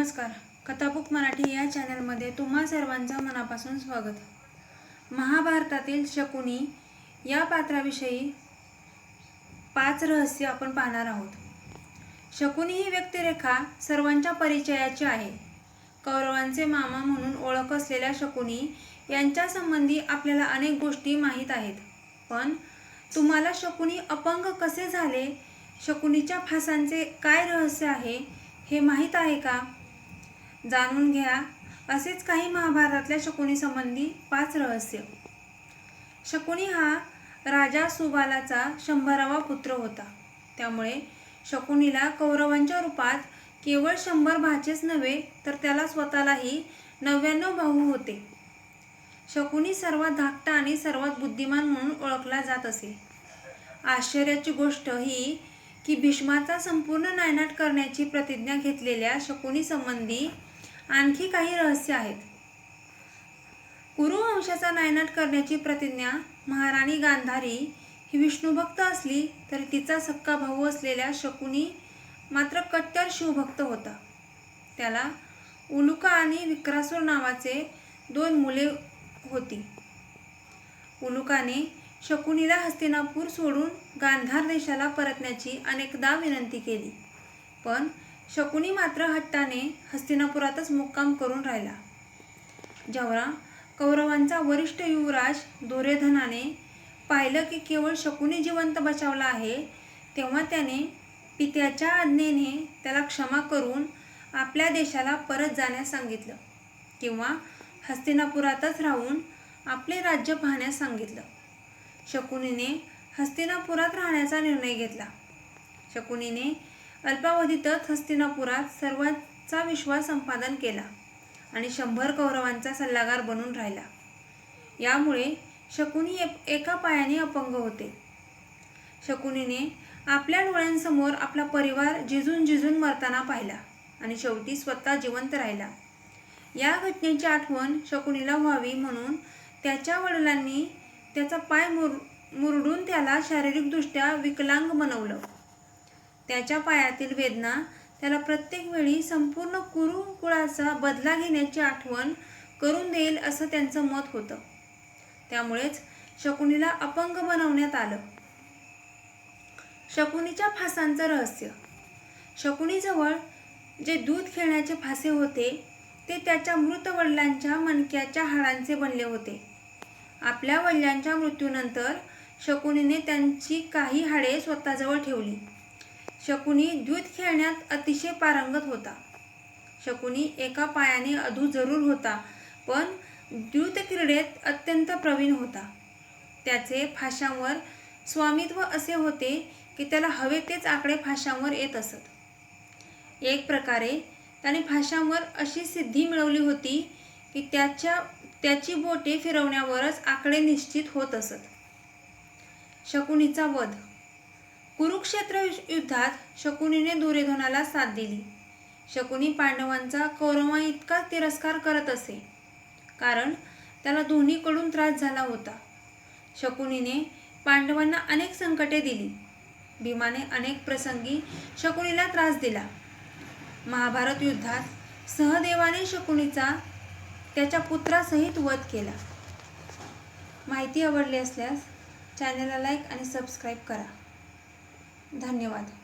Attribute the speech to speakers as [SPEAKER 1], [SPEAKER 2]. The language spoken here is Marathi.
[SPEAKER 1] नमस्कार. कथाबुक मराठी या चॅनलमध्ये तुम्हा सर्वांचं मनापासून स्वागत. महाभारतातील शकुनी या पात्राविषयी पाच रहस्य आपण पाहणार आहोत. शकुनी ही व्यक्तिरेखा सर्वांच्या परिचयाची आहे. कौरवांचे मामा म्हणून ओळख असलेल्या शकुनी यांच्या संबंधी आपल्याला अनेक गोष्टी माहीत आहेत. पण तुम्हाला शकुनी अपंग कसे झाले? शकुनीच्या फासांचे काय रहस्य आहे? हे माहीत आहे का? जाणून घ्या. असेच काही महाभारतातल्या शकुनी संबंधी पाच रहस्य. शकुनी हा राजा सुबालाचा शंभरावा पुत्र होता. त्यामुळे शकुनीला कौरवांच्या रूपात केवळ शंभर भाचेच नव्हे तर त्याला स्वतःलाही नव्याण्णव भाऊ होते. शकुनी सर्वात धाकटा आणि सर्वात बुद्धिमान म्हणून ओळखला जात असे. आश्चर्याची गोष्ट ही की भीष्माचा संपूर्ण नायनाट करण्याची प्रतिज्ञा घेतलेल्या शकुनी संबंधी आणखी काही रहस्य आहेत. कुरुवंशाचा नायनाट करण्याची प्रतिज्ञा महाराणी गांधारी ही विष्णुभक्त असली तरी तिचा सक्का भाऊ असलेल्या शकुनी मात्र कट्टर शिवभक्त होता. त्याला उलुका आणि विक्रासूर नावाचे दोन मुले होती. उलुकाने शकुनीला हस्तिनापूर सोडून गांधार देशाला परतण्याची अनेकदा विनंती केली. पण शकुनी मात्र हट्टाने हस्तिनापुरातच मुक्काम करून राहिला. जेव्हा कौरवांचा वरिष्ठ युवराज दुर्योधनाने पाहिलं की केवळ शकुनी जिवंत बचावला आहे तेव्हा त्याने पित्याच्या आज्ञेने त्याला क्षमा करून आपल्या देशाला परत जाण्यास सांगितलं किंवा हस्तिनापुरातच राहून आपले राज्य पाहण्यास सांगितलं. शकुनीने हस्तिनापुरात राहण्याचा निर्णय घेतला. शकुनीने अल्पावधीतच हस्तिनापुरात सर्वांचा विश्वास संपादन केला आणि शंभर कौरवांचा सल्लागार बनून राहिला. यामुळे शकुनी एका पायाने अपंग होते. शकुनीने आपल्या डोळ्यांसमोर आपला परिवार झिजून झिजून मरताना पाहिला आणि शेवटी स्वतः जिवंत राहिला. या घटनेची आठवण शकुनीला व्हावी म्हणून त्याच्या वडिलांनी त्याचा पाय मुर मुरडून त्याला शारीरिकदृष्ट्या विकलांग बनवलं. त्याच्या पायातील वेदना त्याला प्रत्येक वेळी संपूर्ण कुरुकुळाचा बदला घेण्याची आठवण करून देईल असं त्यांचं मत होतं. त्यामुळेच शकुनीला अपंग बनवण्यात आलं. शकुनीच्या फासांचं रहस्य. शकुनीजवळ जे दूध खेळण्याचे फासे होते ते त्याच्या मृत वडिलांच्या मणक्याच्या हाडांचे बनले होते. आपल्या वडिलांच्या मृत्यूनंतर शकुनीने त्यांची काही हाडे स्वतःजवळ ठेवली. शकुनी द्यूत खेळण्यात अतिशय पारंगत होता. शकुनी एका पायाने अधू जरूर होता पण द्यूत क्रीडेत अत्यंत प्रवीण होता. त्याचे फाशांवर स्वामित्व असे होते की त्याला हवे तेच आकडे फाशांवर येत असत. एक प्रकारे त्याने फाशांवर अशी सिद्धी मिळवली होती की त्याच्या त्याची बोटे फिरवण्यावरच आकडे निश्चित होत असत. शकुनीचा वध कुरुक्षेत्र युद्धात शकुनीने दुर्योधनाला साथ दिली. शकुनी पांडवांचा कौरवा इतका तिरस्कार करत असे कारण त्याला दोन्हीकडून त्रास झाला होता. शकुनीने पांडवांना अनेक संकटे दिली. भीमाने अनेक प्रसंगी शकुनीला त्रास दिला. महाभारत युद्धात सहदेवाने शकुनीचा त्याच्या पुत्रासहित वध केला. माहिती आवडली असल्यास चॅनलला लाईक आणि सबस्क्राईब करा. धन्यवाद.